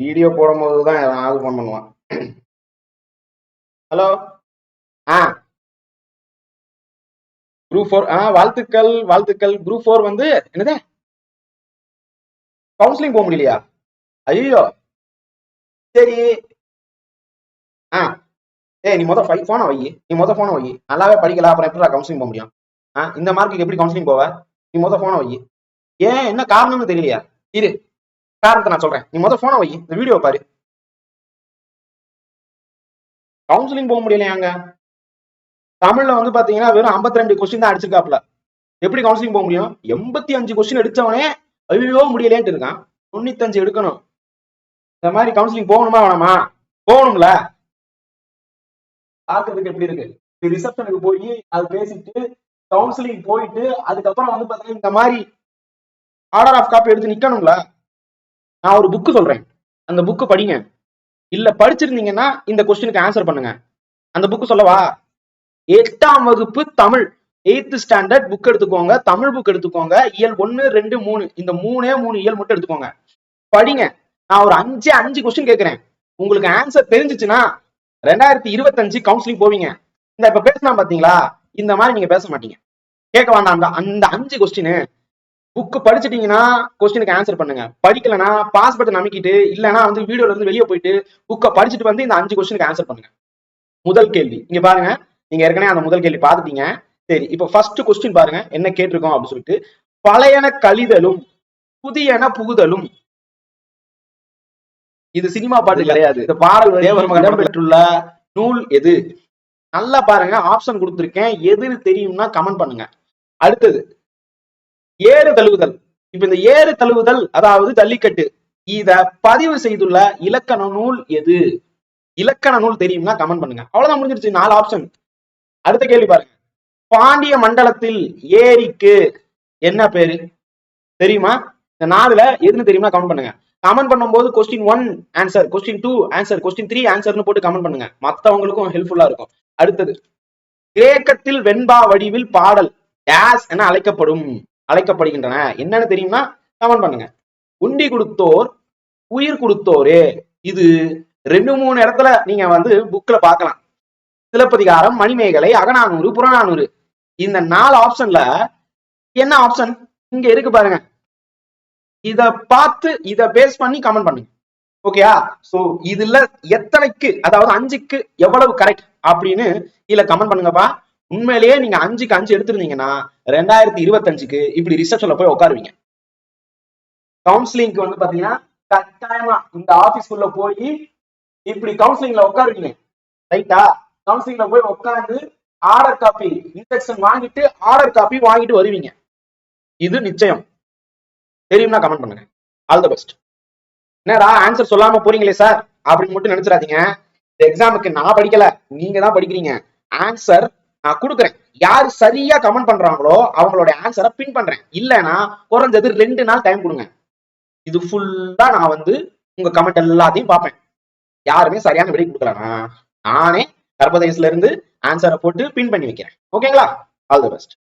Video போடும்போது தான் ஏதாவது ஃபோன் பண்ணுவான். ஹலோ ஆ. குரூப் ஃபோர் ஆ வாழ்த்துக்கள் வாழ்த்துக்கள். குரூப் ஃபோர் வந்து என்னது? கவுன்சிலிங் போக முடியலையா? ஐயோ சரி. ஆ. ஏய் நீ மொதல் ஃபைவ் ஃபோனை வை நீ மொதல் ஃபோனை வை நல்லாவே படிக்கல அப்புறம் எப்படி கவுன்சிலிங் போக முடியும்? ஆ இந்த மார்க்குக்கு எப்படி கவுன்சிலிங் போவ? நீ மொதல் ஃபோனை வை ஏன் என்ன காரணம்னு தெரியலையா? இரு. காரணத்தை நான் சொல்றேன். நீ முதல் ஃபோனை வை. இந்த வீடியோ பாரு. கவுன்சிலிங் போக முடியலையாங்க தமிழ்ல வந்து பாத்தீங்கன்னா வெறும் 52 ரெண்டு கொஸ்டின் தான் அடிச்சிருக்காப்ல. எப்படி கவுன்சிலிங் போக முடியும்? எண்பத்தி அஞ்சு கொஸ்டின் எடுத்தவனே ஐயோ முடியலேன்ட்டு இருக்கான். தொண்ணூத்தஞ்சு எடுக்கணும். இந்த மாதிரி கவுன்சிலிங் போகணுமா வேணாமா? போகணும்ல. பார்க்கறதுக்கு எப்படி இருக்கு? ரிசப்ஷனுக்கு போய் அது பேசிட்டு கவுன்சிலிங் போயிட்டு அதுக்கப்புறம் வந்து பாத்தீங்கன்னா இந்த மாதிரி ஆர்டர் ஆஃப் காப்பி எடுத்து நிக்கணும்ல. நான் ஒரு புக்கு சொல்றேன். அந்த புக்கு படிங்க. இல்ல படிச்சிருந்தீங்கன்னா இந்த கொஸ்டினுக்கு ஆன்சர் பண்ணுங்க. அந்த புக்கு சொல்லவா? எட்டாம் வகுப்பு தமிழ். எயித்து ஸ்டாண்டர்ட் புக் எடுத்துக்கோங்க. தமிழ் புக் எடுத்துக்கோங்க. இயல் ஒன்னு ரெண்டு மூணு. இந்த மூணே மூணு இயல் மட்டும் எடுத்துக்கோங்க. படிங்க. நான் ஒரு அஞ்சு அஞ்சு கொஸ்டின் கேட்கிறேன். உங்களுக்கு ஆன்சர் தெரிஞ்சுச்சுன்னா ரெண்டாயிரத்தி இருபத்தஞ்சு கவுன்சிலிங் போவீங்க. இந்த இப்ப பேசினா பாத்தீங்களா? இந்த மாதிரி நீங்க பேச மாட்டீங்க. கேட்க வேண்டாம். அந்த அந்த அஞ்சு கொஸ்டின் புக் படிச்சிட்டீங்கன்னா கொஸ்டினுக்கு ஆன்சர் பண்ணுங்க. படிக்கலனா பாஸ்போர்ட் நம்பிக்கிட்டு இல்லனா வந்து வீடியோல இருந்து வெளியே போயிட்டு புக்கை படிச்சுட்டு வந்து இந்த அஞ்சு கொஸ்டினுக்கு ஆன்சர் பண்ணுங்க. முதல் கேள்வி. இங்க பாருங்க. நீங்க ஏற்கனவே அந்த முதல் கேள்வி பார்த்துட்டீங்க. சரி இப்போ ஃபர்ஸ்ட் கொஸ்டின் பாருங்க. என்ன கேட்டிருக்கோம் அப்படின்னு சொல்லிட்டு பழையன கழிதலும் புதியன புகுதலும். இது சினிமா பாட்டு கிடையாது. இந்த பாடல் தேவர் மகன் இடம்பெற்றுள்ள நூல் எது? நல்லா பாருங்க. ஆப்ஷன் கொடுத்திருக்கேன். எதுன்னு தெரியும்னா கமெண்ட் பண்ணுங்க. அடுத்தது ஏறு தழுவுதல். இப்ப இந்த ஏறு தழுவுதல் அதாவது ஜல்லிக்கட்டு இத பதிவு செய்துள்ள இலக்கண நூல் எது? இலக்கண நூல் தெரியும்னா கமெண்ட் பண்ணுங்க. அவ்வளவுதான் முடிஞ்சிருச்சு நாலு ஆப்ஷன் அடுத்த கேள்வி பாருங்க. பாண்டிய மண்டலத்தில் ஏரிக்கு என்ன பேரு? தெரியுமா? இந்த நாலுல எதுன்னு தெரியுமா கமெண்ட் பண்ணுங்க. கமெண்ட் பண்ணும்போது question one answer question two answer question three ஆன்சர்னு போட்டு கமெண்ட் பண்ணுங்க. மத்தவங்களுக்கும் ஹெல்ப்ஃபுல்லா இருக்கும். அடுத்தது கிரேக்கத்தில் வெண்பா வடிவில் பாடல் டேஸ் என அழைக்கப்படும். அழைக்கப்படுகின்றன. என்னன்னு தெரியுமா கமெண்ட் பண்ணுங்க. உண்டி கொடுத்தோர் உயிர் கொடுத்தோரே. இது ரெண்டு மூணு இடத்துல நீங்க வந்து புக்ல பார்க்கலாம். சிலப்பதிகாரம் மணிமேகலை அகநானூறு புறநானூறு. இந்த நாலு ஆப்ஷன்ல என்ன ஆப்ஷன் இங்க இருக்கு பாருங்க. இத பார்த்து இத பேஸ் பண்ணி கமெண்ட் பண்ணுங்க. ஓகேயா சோ இதுல எத்தனைக்கு அதாவது அஞ்சுக்கு எவ்வளவு கரெக்ட் அப்படின்னு இதுல கமெண்ட் பண்ணுங்கப்பா. உண்மையிலேயே நீங்க அஞ்சுக்கு அஞ்சு எடுத்திருந்தீங்கன்னா ரெண்டாயிரத்தி இருபத்தஞ்சுக்கு இப்படி ரிசப்ஷன்ல போய் உட்காருவீங்க. கவுன்சிலிங்க்கு வந்து பாத்தீங்கன்னா கட்டாயமா இந்த ஆபீஸ்க்குள்ள போய் இப்படி கவுன்சிலிங்ல உட்காருவீங்க. ரைட்டா கவுன்சிலிங்ல போய் உட்காந்து ஆர்டர் காப்பி இன்ஸ்ட்ரக்ஷன் வாங்கிட்டு ஆர்டர் காப்பி வாங்கிட்டு வருவீங்க. இது நிச்சயம். தெரியும்னா கமெண்ட் பண்ணுங்க. ஆல் த பெஸ்ட் என்னடா ஆன்சர் சொல்லாம போறீங்களே சார் அப்படின்னு மட்டும் நினைச்சிடாதீங்க. இந்த எக்ஸாமுக்கு நான் படிக்கல. நீங்க தான் படிக்கிறீங்க. ஆன்சர் நான் கொடுக்குறேன். யார் சரியா கமெண்ட் பண்றாங்களோ அவங்களோட ஆன்சரை பின் பண்றேன். இல்லைன்னா குறைஞ்சது ரெண்டு நாள் டைம் கொடுங்க. இது ஃபுல்லா நான் வந்து உங்க கமெண்ட் எல்லாத்தையும் பார்ப்பேன். யாருமே சரியான விடை கொடுக்கலனா நானே கர்ப்பதேசில இருந்து ஆன்சரை போட்டு பின் பண்ணி வைக்கிறேன். ஓகேங்களா ஆல் தி பெஸ்ட்